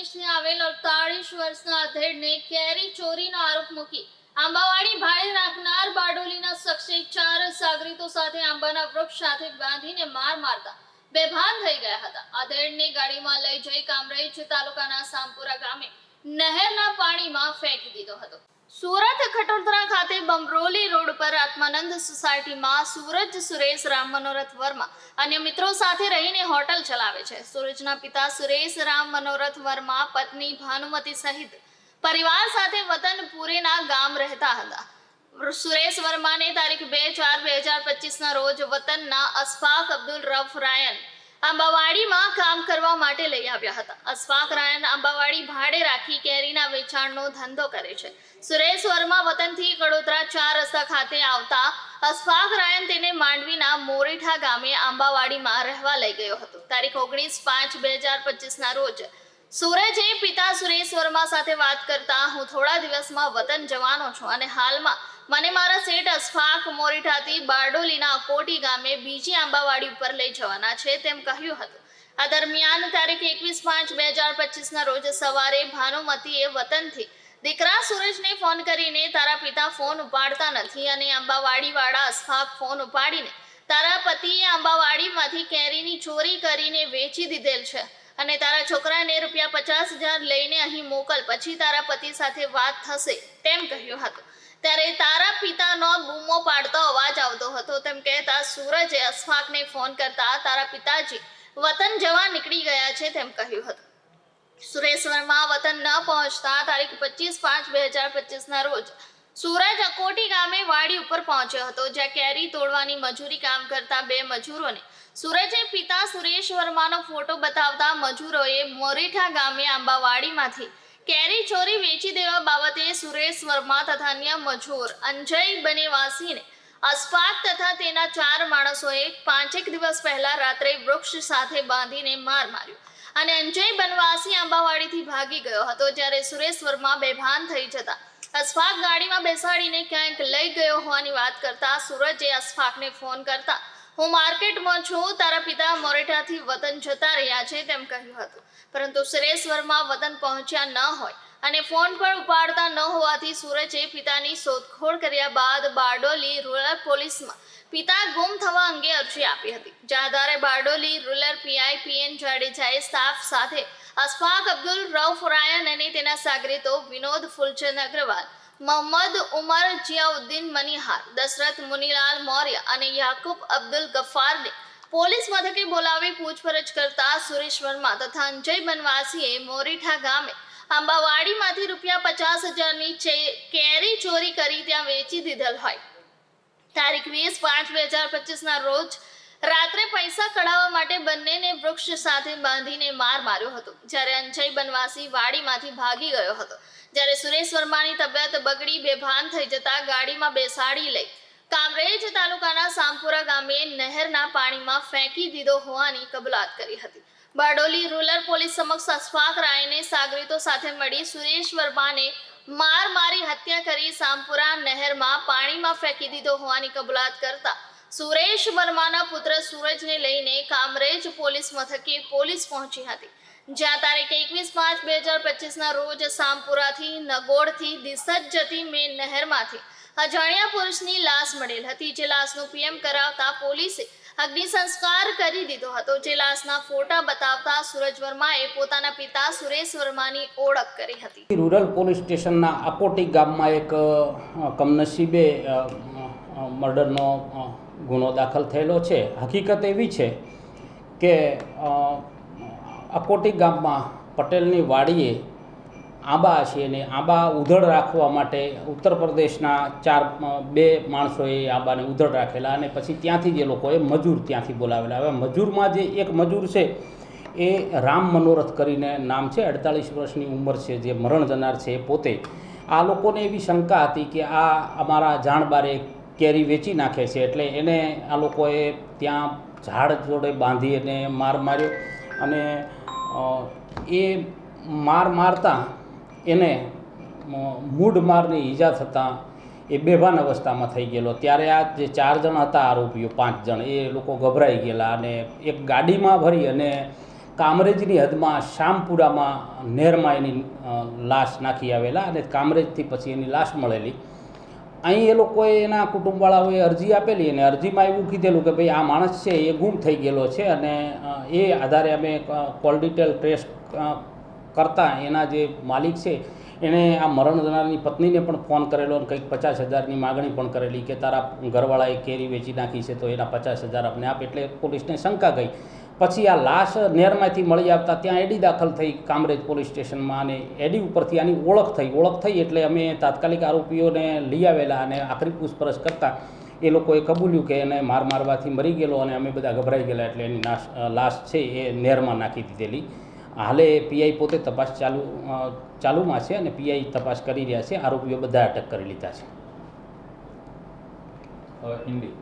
પ્રદેશથી આવેલ અડતાળીસ વર્ષના અધેડને કેરી ચોરીનો આરોપ મૂકી આંબાવાડી ભાડે રાખનાર બારડોલીના શખ્સે ચાર સાગરીતો સાથે આંબાના વૃક્ષ સાથે બાંધીને માર મારતા બેભાન થઈ ગયા હતા. અધેડને ગાડીમાં લઈ જઈ કામરેજ તાલુકાના સામપુરા ગામે નહેરના પાણીમાં ફેંકી દીધો હતો. સુરત ખટોદરા ખાતે બમરોલી રોડ પર આત્માનંદ સોસાયટીમાં સુરજ, સુરેશ, રામ, મનોરથ વર્મા અન્ય મિત્રો સાથે રહીને હોટલ ચલાવે છે. સુરજના પિતા સુરેશ, રામ, મનોરથ વર્મા, પત્ની ભાનુમતી સહિત પરિવાર સાથે વતન પુરીના ગામ રહેતા હતા. સુરેશ વર્માને તારીખ બે ચાર બે હજાર પચીસના રોજ વતનના અસ્ફાક અબ્દુલ રફ રાયન આંબાવાડીમાં કામ કરવા માટે લઈ આવ્યા હતા. અશફાક રાયન આંબાવાડી ભાડે રાખી કેરીના વેચાણનો ધંધો કરે છે. સુરેશ વર્મા વતનથી કડોદરા ચાર રસ્તા ખાતે આવતા અશફાક રાયન તેને માંડવીના મોરીઠા ગામે આંબાવાડીમાં રહેવા લઈ ગયો હતો. તારીખ ઓગણીસ પાંચ બે હજાર પચીસના રોજ સૂરજે પિતા સુરેશ વર્મા સાથે વાત કરતા હું થોડા દિવસમાં વતન જવાનો છું અને હાલમાં મને મારા શેઠ અશફાક મોરીઠાથી બારડોલીના કોટી ગામે બીજી આંબાવાડી ઉપર લઈ જવાના છે તેમ કહ્યું હતું. આ દરમિયાન તારીખ એકવીસ પાંચ બે હજાર પચીસના રોજ સવારે ભાનુમતીએ વતનથી દીકરા સુરેશને ફોન કરીને તારા પિતા ફોન ઉપાડતા નથી અને આંબાવાડીવાળા અશફાક ફોન ઉપાડીને તારા પતિએ આંબાવાડીમાંથી કેરીની ચોરી કરીને વેચી દીધેલ છે. અને તારા છોકરાને રૂપિયા પચાસ હજાર લઈને અહીં મોકલ, પછી તારા પતિ સાથે વાત થશે, તેમ કહ્યું હતું. ત્યારે તારા પિતાનો બૂમો પાડતો અવાજ આવતો હતો, તેમ કહેતા સૂરજે અશફાકને ફોન કરતા તારા પિતાજી, વતન જવા નીકળી ગયા છે, તેમ કહ્યું હતું. સુરેશ્વરમાં વર્મા વતન ન પહોંચતા તારીખ પચીસ પાંચ બે હજાર પચીસના રોજ સુરજ અકોટી ગામે વાડી ઉપર પહોંચ્યો હતો, જ્યાં કેરી તોડવાની મજૂરી કામ કરતા બે મજૂરોને સુરજે પિતા સુરેશ વર્માનો ફોટો બતાવતા મજૂરોએ મોરીઠા ગામે આંબાવાડીમાંથી કેરી ચોરી વેચી દેવા બાબતે સુરેશ વર્મા તથા અન્ય મજૂર અંજય બનેવાસીને અસ્ફાક તથા તેના ચાર માણસોએ પાંચેક દિવસ પહેલા રાત્રે વૃક્ષ સાથે બાંધીને માર માર્યો અને અંજય બનવાસી આંબાવાડીથી ભાગી ગયો હતો, જ્યારે સુરેશ વર્મા બેભાન થઈ જતા અસ્ફાક ગાડીમાં બેસાડીને ક્યાંક લઈ ગયો હોવાની વાત કરતા સુરજે અશફાકને ફોન કરતા, હું માર્કેટમાં છું, તારા પિતા મોરેઠાથી વતન જતા રહ્યા છે, તેમ કહ્યું હતું. પરંતુ સુરેશ વર્મા વતન પહોંચ્યા ન હોય. અને ફોન પણ ઉપાડતા ન હોવાથી સૂરજે પિતાની શોધખોળ કર્યા બાદ બારડોલી રૂરલ પોલીસમાં પિતા ગુમ થવા અંગે અરજી આપી હતી. જ્યાં આધારે બારડોલી રૂરલ પીઆઈ પીએન જાડેજાએ સ્ટાફ સાથે અશફાક અબ્દુલ, રઉફ રાયન અને તેના સાગરીતો વિનોદ ફૂલચંદ અગ્રવાલ, મોહમ્મદ ઉમર જિયાઉદ્દીન મનિહાર, દશરથ મુનીલાલ મૌર્ય અને યાકુબ અબ્દુલ ગફારને પોલીસ મથકે બોલાવી પૂછપરછ કરતા સુરેશ વર્મા તથા અંજય બનવાસીએ મોરીઠા ગામે આંબાવાડીમાંથી રૂપિયા પચાસ હજારની કેરી ચોરી કરી ત્યાં વેચી દીધેલ હોય. તારીખ વીસ પાંચ બે હજાર પચીસના રોજ રાત્રે પૈસા કઢાવવા માટે બંનેને વૃક્ષ સાથે બાંધીને માર માર્યો હતો. જ્યારે અંજય બનવાસી વાડીમાંથી ભાગી ગયો હતો. જ્યારે સુરેશ વર્માની તબિયત બગડી, બેભાન થઈ જતા ગાડીમાં બેસાડી લઈ કામરેજ તાલુકાના સામપુરા ગામે નહેરના પાણીમાં ફેંકી દીધો હોવાની કબૂલાત કરી હતી. બારડોલી રૂરલ પોલીસ સમક્ષ અશફાક રાયને સાગરીતો સાથે મળી સુરેશ વર્માને માર મારી હત્યા કરી સામપુરા નહેરમાં પાણીમાં ફેંકી દીધો હોવાની કબૂલાત કરતા સુરેશ વર્માના પુત્ર સૂરજને લઈને કામરેજ પોલીસ મથકે પોલીસ પહોંચી હતી. જ્યાં તારીખ એકવીસ પાંચ બે હજાર પચીસના રોજ સામપુરાથી નગોડથી દિસજ જતી મેન નહેરમાંથી અજાણ્યા પુરુષની લાશ મળેલ હતી. જે લાશનું પીએમ કરાવતા પોલીસે અગ્નિ સંસ્કાર કરી દીધો હતો. જે લાશના ફોટા બતાવતા સુરજ વર્માએ પોતાના પિતા સુરેશ વર્માની ઓળખ કરી હતી. રૂરલ પોલીસ સ્ટેશનના આપોટી ગામમાં એક કમનસીબે મર્ડરનો ગુનો દાખલ થયેલો છે. હકીકત એવી છે કે આકોટી ગામમાં પટેલની વાડીએ આંબા છે અને આંબા ઉધડ રાખવા માટે ઉત્તર પ્રદેશના ચાર, બે માણસોએ આંબાને ઉધડ રાખેલા અને પછી ત્યાંથી જ લોકોએ મજૂર ત્યાંથી બોલાવેલા. હવે મજૂરમાં જે એક મજૂર છે, એ રામ મનોરથ કરીને નામ છે, અડતાલીસ વર્ષની ઉંમર છે, જે મરણ જનાર છે પોતે. આ લોકોને એવી શંકા હતી કે આ અમારા જાણબારે કેરી વેચી નાખે છે, એટલે એને આ લોકોએ ત્યાં ઝાડ જોડે બાંધી અને માર માર્યો અને એ માર મારતા એને મૂડ મારની ઈજા થતાં એ બેભાન અવસ્થામાં થઈ ગયેલો. ત્યારે આ જે ચાર જણ હતા આરોપીઓ, પાંચ જણ, એ લોકો ગભરાઈ ગયેલા અને એક ગાડીમાં ભરી અને કામરેજની હદમાં શામપુરામાં નહેરમાં એની લાશ નાખી આવેલા અને કામરેજથી પછી એની લાશ મળેલી. અહીં એ લોકોએ એના કુટુંબવાળાઓએ અરજી આપેલી અને અરજીમાં એવું કીધેલું કે ભાઈ આ માણસ છે, એ ગુમ થઈ ગયેલો છે અને એ આધારે અમે કોલ ડિટેલ ટ્રેસ કરતાં એના જે માલિક છે, એણે આ મરણ જનારની પત્નીને પણ ફોન કરેલો અને કંઈક પચાસ હજારની માગણી પણ કરેલી કે તારા ઘરવાળાએ કેરી વેચી નાખી છે તો એના પચાસ હજાર આપને આપ એટલે પોલીસને શંકા ગઈ. પછી આ લાશ નેરમાંથી મળી આવતા ત્યાં એડી દાખલ થઈ કામરેજ પોલીસ સ્ટેશનમાં અને એડી ઉપરથી આની ઓળખ થઈ. ઓળખ થઈ એટલે અમે તાત્કાલિક આરોપીઓને લઈ આવેલા અને આખરી પૂછપરછ કરતાં એ લોકોએ કબૂલ્યું કે એને માર મારવાથી મરી ગયેલો અને અમે બધા ગભરાઈ ગયેલા એટલે એની લાશ છે એ નેરમાં નાખી દીધેલી. હાલે પીઆઈ પોતે તપાસ ચાલુ ચાલુમાં છે અને પીઆઈ તપાસ કરી રહ્યા છે. આરોપીઓ બધા અટક કરી લીધા છે. હિન્દી.